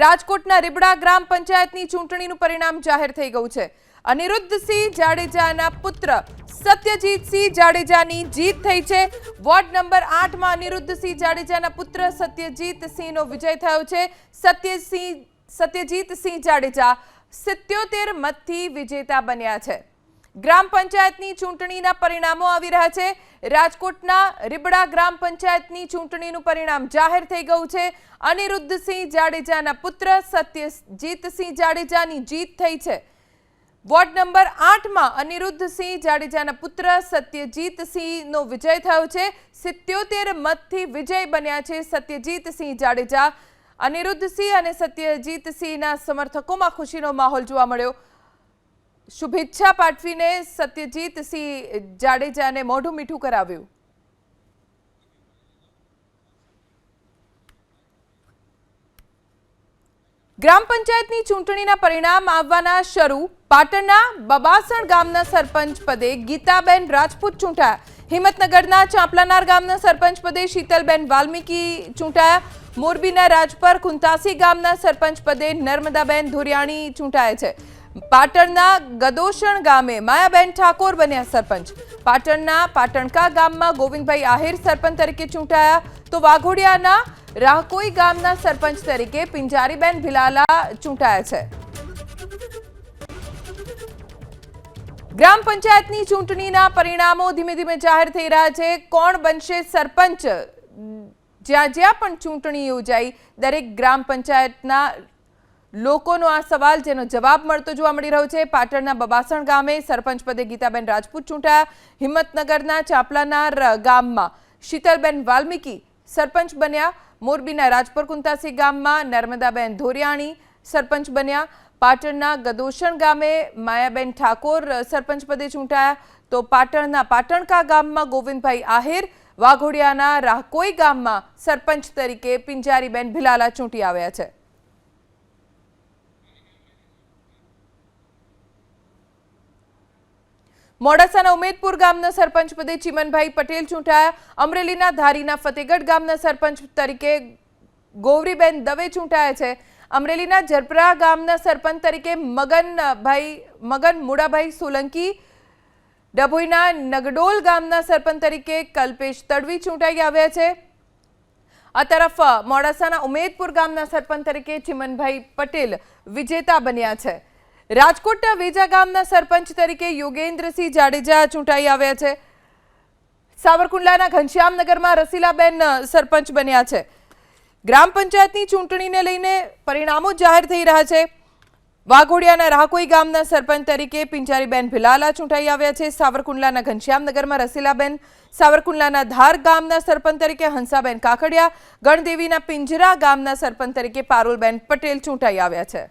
રાજકોટના રીબડા ગ્રામ પંચાયતની ચૂંટણીનું પરિણામ જાહેર થઈ ગયું છે. અનિરુદ્ધસિંહ જાડેજાના પુત્ર સત્યજીતસિંહ જાડેજાની જીત થઈ છે. વોર્ડ નંબર આઠમાં અનિરુદ્ધસિંહ જાડેજાના પુત્ર સત્યજીતસિંહનો વિજય થયો છે. સત્યસિંહ સત્યજીતસિંહ જાડેજા સિત્યોતેર મતથી વિજેતા બન્યા છે. ગ્રામ પંચાયતની ચૂંટણીના પરિણામો આવી રહ્યા છે. રાજકોટના રીબડા ગ્રામ પંચાયતની ચૂંટણીનું પરિણામ જાહેર થઈ ગયું છે. અનિરુદ્ધસિંહ જાડેજાના પુત્ર સત્યજીતસિંહ જાડેજાની જીત થઈ છે. વોર્ડ નંબર આઠમાં અનિરુદ્ધસિંહ જાડેજાના પુત્ર સત્યજીતસિંહનો વિજય થયો છે. સિત્યોતેર મતથી વિજય બન્યા છે સત્યજીતસિંહ જાડેજા. અનિરુદ્ધસિંહ અને સત્યજીતસિંહના સમર્થકોમાં ખુશીનો માહોલ જોવા મળ્યો. શુભેચ્છા પાઠવીને સત્યજીતસિંહ જાડેજાને મોઢું મીઠું કરાવ્યું. ગ્રામ પંચાયતની ચૂંટણીના પરિણામ આવવાના શરૂ. પાટણના બબાસણ ગામના સરપંચ પદે ગીતાબેન રાજપૂત ચૂંટાયા. હિંમતનગરના ચાંપલાનાર ગામના સરપંચ પદે શીતલબેન વાલ્મીકી ચૂંટાયા. મોરબીના રાજપર કુંતાસી ગામના સરપંચ પદે નર્મદાબેન ધોરિયાણી ચૂંટાયા છે. પાટણના ગદોષણ ગામે માયાબેન ઠાકોર બન્યા સરપંચ. પાટણના પાટણકા ગામમાં ગોવિંદભાઈ આહિર સરપંચ તરીકે ચૂંટાયા. તો વાઘોડિયાના રાહકોઈ ગામના સરપંચ તરીકે પિંજારીબેન ભિલાલા ચૂંટાયા છે. ગ્રામ પંચાયતની ચૂંટણીના પરિણામો ધીમે ધીમે જાહેર થઈ રહ્યા છે. કોણ બનશે સરપંચ? જ્યાં જ્યાં પણ ચૂંટણી યોજાઈ, દરેક ગ્રામ પંચાયતના લોકોનો આ સવાલ જેનો જવાબ મળતો જોવા મળી રહ્યો છે. પાટણના બબાસણ ગામે સરપંચ પદે ગીતાબેન રાજપૂત ચૂંટાયા. હિંમતનગરના ચાપલાના ગામમાં શીતલબેન વાલ્મીકી સરપંચ બન્યા. મોરબીના રાજપર કુંતાસી ગામમાં નર્મદાબેન ધોરિયાણી સરપંચ બન્યા. પાટણના ગદોષણ ગામે માયાબેન ઠાકોર સરપંચ પદે ચૂંટાયા. તો પાટણના પાટણકા ગામમાં ગોવિંદભાઈ આહિર, વાઘોડિયાના રાહકોઈ ગામમાં સરપંચ તરીકે પિંજારીબેન ભિલાલા ચૂંટી આવ્યા છે. મોડાસાના ઉમેદપુર ગામના સરપંચ પદે ચિમનભાઈ પટેલ ચૂંટાયા. અમરેલીના ધારીના ફતેગઢ ગામના સરપંચ તરીકે ગૌરીબેન દવે ચૂંટાયા છે. અમરેલીના જરપરા ગામના સરપંચ તરીકે મગનભાઈ, મગન મુડાભાઈ સોલંકી, ડભોઈના નગડોલ ગામના સરપંચ તરીકે કલ્પેશ તડવી ચૂંટાઈ આવ્યા છે. આ તરફ મોડાસાના ઉમેદપુર ગામના સરપંચ તરીકે ચિમનભાઈ પટેલ વિજેતા બન્યા છે. રાજકોટના વેજા ગામના સરપંચ તરીકે યોગેન્દ્રસિંહ જાડેજા ચૂંટાઈ આવ્યા છે. સાવરકુંડલાના ઘનશ્યામનગરમાં રસીલાબેન સરપંચ બન્યા છે. ગ્રામ પંચાયતની ચૂંટણીને લઈને પરિણામો જાહેર થઈ રહ્યા છે. વાઘોડિયાના રાહકોઈ ગામના સરપંચ તરીકે પિંચારીબેન ભિલાલા ચૂંટાઈ આવ્યા છે. સાવરકુંડલાના ઘનશ્યામનગરમાં રસીલાબેન, સાવરકુંડલાના ધાર ગામના સરપંચ તરીકે હંસાબેન કાકડિયા ગણદેવીના પિંજરા ગામના સરપંચ તરીકે પારુલબેન પટેલ ચૂંટાઈ આવ્યા છે.